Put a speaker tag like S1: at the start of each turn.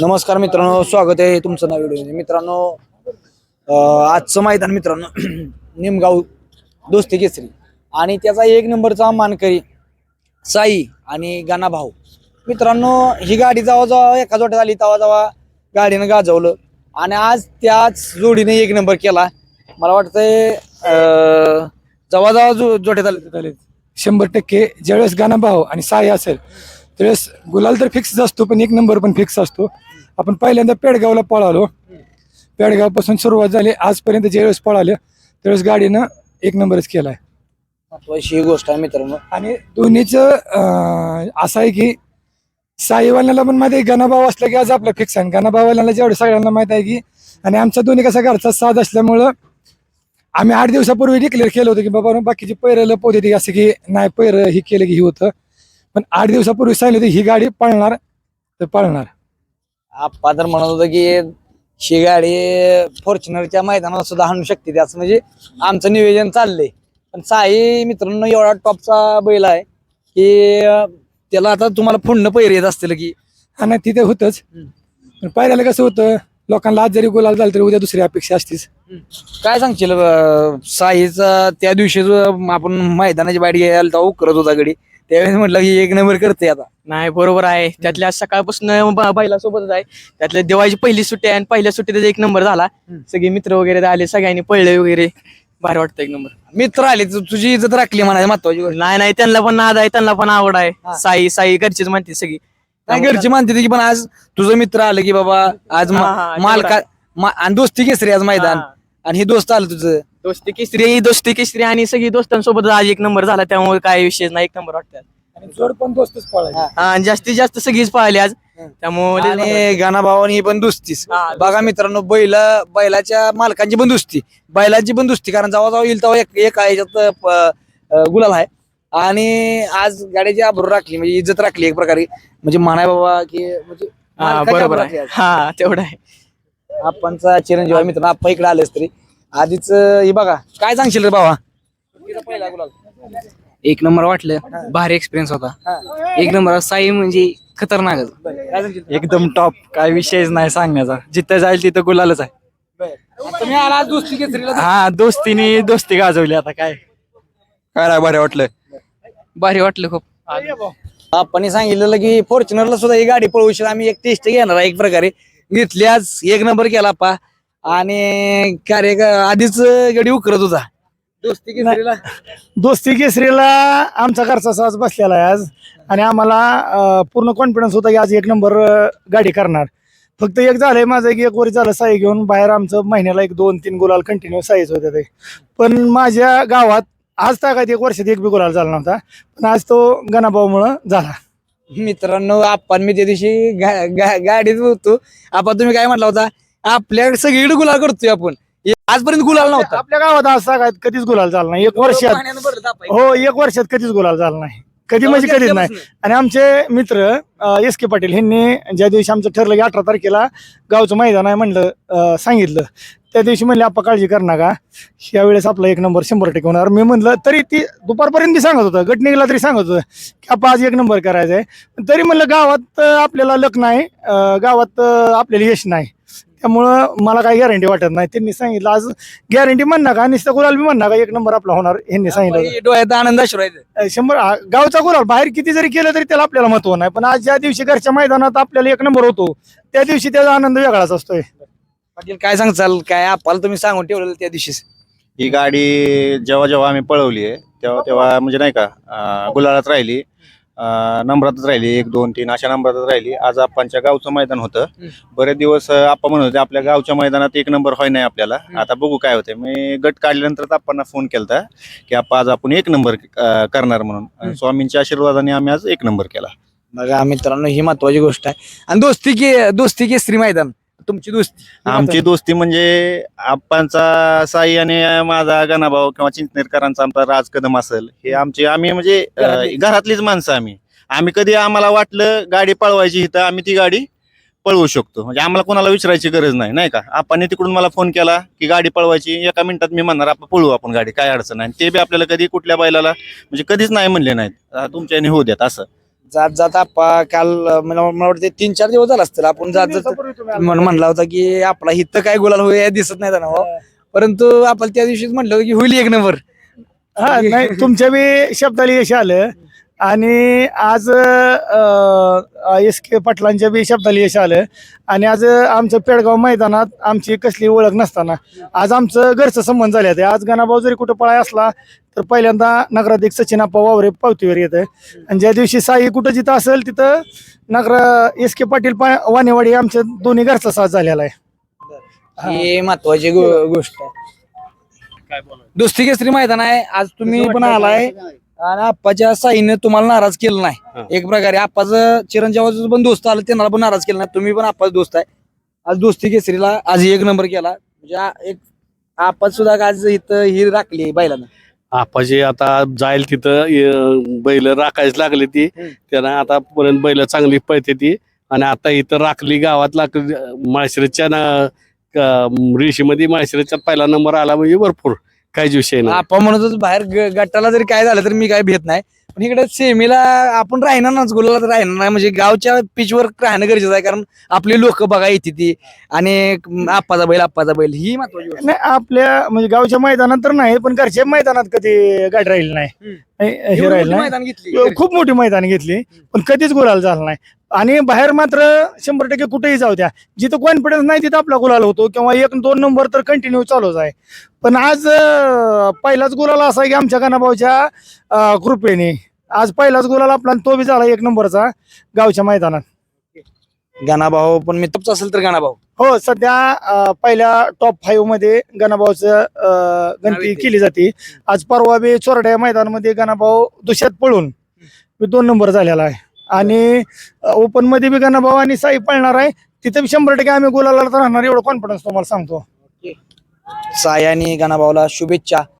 S1: नमस्कार मित्रांनो स्वागत आहे तुमचं नाव व्हिडिओ मित्रांनो आजचं मैदान मित्रांनो निमगाव दोस्ती केसरी. आणि त्याचा एक नंबरचा मानकरी साई आणि गाणा भाऊ. मित्रांनो ही गाडी जेव्हा जेव्हा एका जोट्यात आली तेव्हा जेव्हा गाडीनं गाजवलं. आणि आज त्याच जोडीने एक नंबर केला. मला वाटतंय अं, जेव्हा जेव्हा जो जोट्यात आले
S2: झाले शंभर टक्के ज्यावेळेस गाणा भाव आणि साई असेल त्यावेळेस गुलाल तर फिक्स असतो पण एक नंबर पण फिक्स असतो. आपण पहिल्यांदा पेडगावला पळालो. पेडगावपासून सुरुवात झाली. आजपर्यंत ज्यावेळेस पळालं त्यावेळेस गाडीनं एक नंबरच केलाय.
S1: महत्वाची ही गोष्ट आहे मित्रांनो.
S2: आणि दोन्हीचं अं, असं आहे की साईवाल्याला पण माहिती आहे गणाभाव असला की आज आपला फिक्स आहे. गणाभावाल्याला जेवढं सगळ्यांना माहीत आहे की आणि आमचा दोन्ही कसा घरचा साथ असल्यामुळं आम्ही आठ दिवसापूर्वी डिक्लेअर केलं होतं की बाबा बाकीची पैरं लपवते ती असं की नाही पैरं ही केलं की ही होतं. पण आठ दिवसापूर्वी सांगितलं होतं ही गाडी पळणार तर पळणार.
S1: आप्पा तर म्हणत होतं की ही गाडी फॉर्च्युनरच्या मैदानात सुद्धा आणू शकते त्याचं म्हणजे आमचं नियोजन चाललंय. पण साई मित्रांनो एवढा टॉपचा बैल आहे की त्याला आता तुम्हाला पुन्हा पैर येत असतील की.
S2: आणि तिथे होतंच. पण पायऱ्याला कसं होतं लोकांना आज जरी गुलाल झालं तरी उद्या दुसरी अपेक्षा असतीच.
S1: काय सांगशील अं, साईचा त्या दिवशी जो आपण मैदानाची बाईट घ्यायला तेव्हा उकरत होता गडी त्यावेळेस म्हटलं की एक नंबर करते आता.
S3: नाही बरोबर आहे. त्यातल्या सकाळपासून बैला सोबतच आहे. त्यातल्या दिवाळीची पहिली सुट्टी आहे आणि पहिल्या सुट्टीत एक नंबर झाला. सगळे मित्र वगैरे आले सगळ्यांनी पळले वगैरे. भारी वाटतं एक नंबर.
S1: मित्र आले तु- तुझी इज्जत राखली म्हणायची महत्वाची गोष्ट.
S3: नाही नाही त्यांना पण नाद आहे त्यांना पण आवड. आहे. साई साई घरचीच म्हणते सगळी.
S1: नाही घरची मानते ती की पण आज तुझं मित्र आलं की बाबा आज
S3: हा, हा,
S1: मालका आणि दोस्ती केसरी आज मैदान.
S3: हा.
S1: आणि हे दोस्त आलं तुझं.
S3: दोस्ती केसरी. दोस्ती केसरी आणि सगळी दोस्तांसोबत आज एक नंबर झाला त्यामुळे काय विषय नाही एक नंबर वाटतात
S2: आणि जोड पण दोस्तच पळायचे
S3: हा, आणि जास्तीत जास्त सगळीच पळाली आज. त्यामुळे
S1: आणि गाणा भावानी ही पण दुसतीच.
S3: हा,
S1: बघा मित्रांनो बैल बैलाच्या मालकांची पण दुसती. बैलांची पण दुसती कारण जेव्हा जेव्हा येईल तेव्हा एक एक याच्यात प- अं, गुलाल आहे. आणि आज गाड्याची आबरू राखली म्हणजे इज्जत राखली एक प्रकारे. म्हणजे म्हणाय बाबा की म्हणजे
S3: हा,
S1: मालकाची
S3: बरोबर आहे.
S1: राखली आज.
S3: हा तेवढं आहे.
S1: आपणचा चिरंजीव आहे मित्र आप्पा इकडे आलेस तरी. आधीच हे बघा काय सांगशील रे बाबा पहिला गुलाल
S4: एक नंबर वाटलं. भारी एक्सपिरियन्स होता. एक नंबर साई म्हणजे खतरनाकच
S1: सांगशील?
S5: एकदम टॉप काय विषयच नाही सांगण्याचा. जिथं जाईल तिथं गुलालच आहे.
S1: तुम्ही आला दोस्ती
S5: हा दोस्तीने दोस्ती गाजवली आता काय. काय नाही बरं वाटलं.
S4: भारी वाटलं खूप.
S1: आपण सांगितलेलं की फॉर्च्युनरला सुद्धा ही गाडी पळवू शकतो आम्ही एक टेस्ट घेणार आहे एक प्रकारे. घेतली आज एक नंबर केला पा. आणि कार्य आधीच गाडी उकरत होता. दोस्ती केसरीला?
S6: दोस्ती केसरीला आमचा घरचा साज बसलेला आहे आज. आणि आम्हाला पूर्ण कॉन्फिडन्स होता की आज एक नंबर गाडी करणार. फक्त एक झालंय माझं की एक वरी झालं साई घेऊन बाहेर आमचं महिन्याला एक दोन तीन गुलाल कंटिन्यू साईच होते ते. पण माझ्या गावात आज तागात एक वर्षात एक बी गुलाल झाला नव्हता. पण आज तो गणाभाऊमुळं झाला.
S1: मित्रांनो आपण मी त्या दिवशी गा- गा- गाडीत होतो. आपण तुम्ही काय म्हटला होता? आपल्याकडे सगळीकडे गुलाल करतोय आपण. हे आजपर्यंत गुलाल नव्हता.
S6: आपल्या गावात आज तागात कधीच गुलाल झाला नाही. एक वर्षात हो एक वर्षात कधीच गुलाल झाला नाही. कधी म्हणजे कधीच नाही. आणि आमचे मित्र एस के पाटील यांनी ज्या दिवशी आमचं ठरलं की अठरा तारखेला गावचं मैदान आहे म्हणलं सांगितलं त्या दिवशी म्हणले आपण काळजी कर नका. यावेळेस आपला एक नंबर शंभर टक्के होणार. मी म्हणलं तरी ती दुपारपर्यंत बी सांगत होतं. गट निघाला तरी सांगत होतं की आपण आज एक नंबर करायचा आहे. पण तरी म्हणलं गावात आपल्याला लक नाही. गावात आपल्याला यश नाही. त्यामुळं मला काही गॅरंटी वाटत नाही. त्यांनी सांगितलं आज गॅरंटी म्हण नका नुसतं गुलाल बी म्हण नका एक नंबर आपला होणार यांनी सांगितलं.
S1: हे डोळ्यात आनंद
S6: शंभर हा, गावचा गुलाल बाहेर किती जरी केलं तरी त्याला आपल्याला महत्त्व नाही. पण आज ज्या दिवशी घरच्या मैदानात आपल्याला एक नंबर होतो त्या दिवशी त्याचा आनंद वेगळाच असतोय.
S1: पाटील काय सांगचाल काय आपल्याला तुम्ही सांगून ठेवलेलं त्या दिवशीच
S7: ही गाडी जेव्हा जेव्हा आम्ही पळवली आहे तेव्हा तेव्हा म्हणजे नाही का अं, गुलालात राहिली. नंबरातच राहिली. एक दोन तीन अशा नंबरातच राहिली. आज आप्पांच्या गावचं मैदान होतं. बरेच दिवस अं, आप्पा म्हणत होते आपल्या गावच्या मैदानात एक नंबर होय नाही आपल्याला. आता बघू काय होते मी गट काढल्यानंतर आप्पांना फोन केलता की आप्पा आज आपण एक नंबर करणार म्हणून. स्वामींच्या आशीर्वादाने आम्ही आज एक नंबर केला.
S1: बघा मित्रांनो ही महत्वाची गोष्ट आहे. आणि दोस्ती के दोस्ती केसरी मैदान. तुमची दोस्ती?
S7: आमची दोस्ती म्हणजे आप्पांचा साई आणि माझा गणाभाऊ किंवा चिंचनेरकरांचा आमचा राज कदम असेल हे आमचे आम्ही म्हणजे. घरातलीच. माणसं आम्ही. आम्ही कधी आम्हाला वाटलं गाडी पळवायची इथं आम्ही ती गाडी पळवू शकतो. म्हणजे आम्हाला कोणाला विचारायची गरज नाही नाही का? आपण तिकडून मला फोन केला की गाडी पळवायची एका मिनिटात मी म्हणणार आपण पळवू आपण गाडी काय अडचण नाही. ते बी आपल्याला कधी कुठल्या बैलाला म्हणजे कधीच नाही म्हणले नाहीत. अं, तुमच्याने होऊ द्यात असं.
S1: जात जात आप्पा काल मला मला वाटते तीन चार दिवस झाला असतील. आपण जात जात म्हण- म्हणला होता की आपला हिथं काय गुलाल होईल दिसत नाही त्यांना परंतु आपण त्या दिवशीच म्हटलं होतं की होईल एक नंबर.
S6: हा नाही तुमच्या बी शब्दाला यश आलं. आणि आज एस के पाटलांच्या बी शब्दाला यश आलं. आणि आज आमचं पेडगाव मैदानात आमची कसली ओळख नसताना आज आमचं घरचं संबंध झाले होते. आज गणाभाऊ जरी कुठं पळाय असला तर पहिल्यांदा नगराधिक सचिन आप्पा वावरे पावतीवर येतं. आणि ज्या दिवशी साई कुठं जिथं असेल तिथं नगरा एस के पाटील पा- वाणेवाडी आमच्या दोन्ही घरचा साथ झालेला आहे.
S1: ही महत्वाची गोष्ट आहे. दुसरी केसरी मैदान आहे. आज तुम्ही पण आलाय. आणि आप्पाच्या साईने तुम्हाला नाराज केलं नाही. एक प्रकारे आप्पाचं चिरंजीवाचं पण दोस्त आलं त्यांना पण नाराज केलं नाही. तुम्ही पण आप्पाच दोस्त आहे. आज दोस्ती केसरीला आज एक नंबर केला. म्हणजे आ- एक आप्पा सुद्धा आज इथं ही राखली बैलानं.
S8: आपाजी आता जाईल तिथं अं, बैल राखायच लागली ती
S1: हम्म.
S8: त्यानं आतापर्यंत बैल चांगली पळते ती. आणि आता इथं राखली गावात लाकडी माळशिरसच्या ऋषीमध्ये माळशिरसच्या पहिला नंबर आला म्हणजे भरपूर. काहीच विषय नाही
S1: आप्पा म्हणतच बाहेर ग- गटाला जरी काय झालं तर मी काय भेट नाही. पण इकडे सेमीला आपण राहणार नाच गुलाला तर राहणार नाही. म्हणजे गावच्या पिचवर राहणं गरजेचं आहे. कारण आपली लोक बघा येते ती. आणि आप्पाचा बैल आप्पाचा बैल. ही महत्वाची गोष्ट.
S6: नाही आपल्या म्हणजे गावच्या मैदानात तर नाही पण घरच्या मैदानात कधी गाडी राहील नाही.
S1: हम्म.
S6: हे
S1: एवढी
S6: राहील
S1: मोठी
S6: नाही.
S1: मैदान घेतली.
S6: खूप मोठी मैदान घेतली पण कधीच गुलाल झाला नाही. आणि बाहेर मात्र शंभर टक्के कुठेही जाऊ द्या. जिथं कॉन्फिडन्स नाही तिथं आपला गुलाल होतो किंवा एक दोन नंबर तर कंटिन्यू चालूच आहे. पण आज पहिलाच गुलाल असा की आमच्या गणाभाऊच्या अं, कृपेने. आज पहिलाच गुलाल आपला आणि तो बी झाला एक नंबरचा गावच्या मैदानात.
S1: गाणाभाऊ पण मी तपच असेल तर गाणाभाऊ.
S6: हो सध्या पहिल्या टॉप फाईव्हमध्ये गणाभाऊचं गणती. केली जाते. आज परवा बी चोरड्या मैदानामध्ये गणाभाऊ दुष्यात पळून बी दोन नंबर झालेला आहे. आणि ओपनमध्ये बी गणाभाऊ आणि साई पळणार आहे. तिथे बी शंभर टक्के आम्ही गुलाला तर राहणार एवढं कॉन्फिडन्स तुम्हाला सांगतो.
S1: साई आणि गाणाभाऊला शुभेच्छा.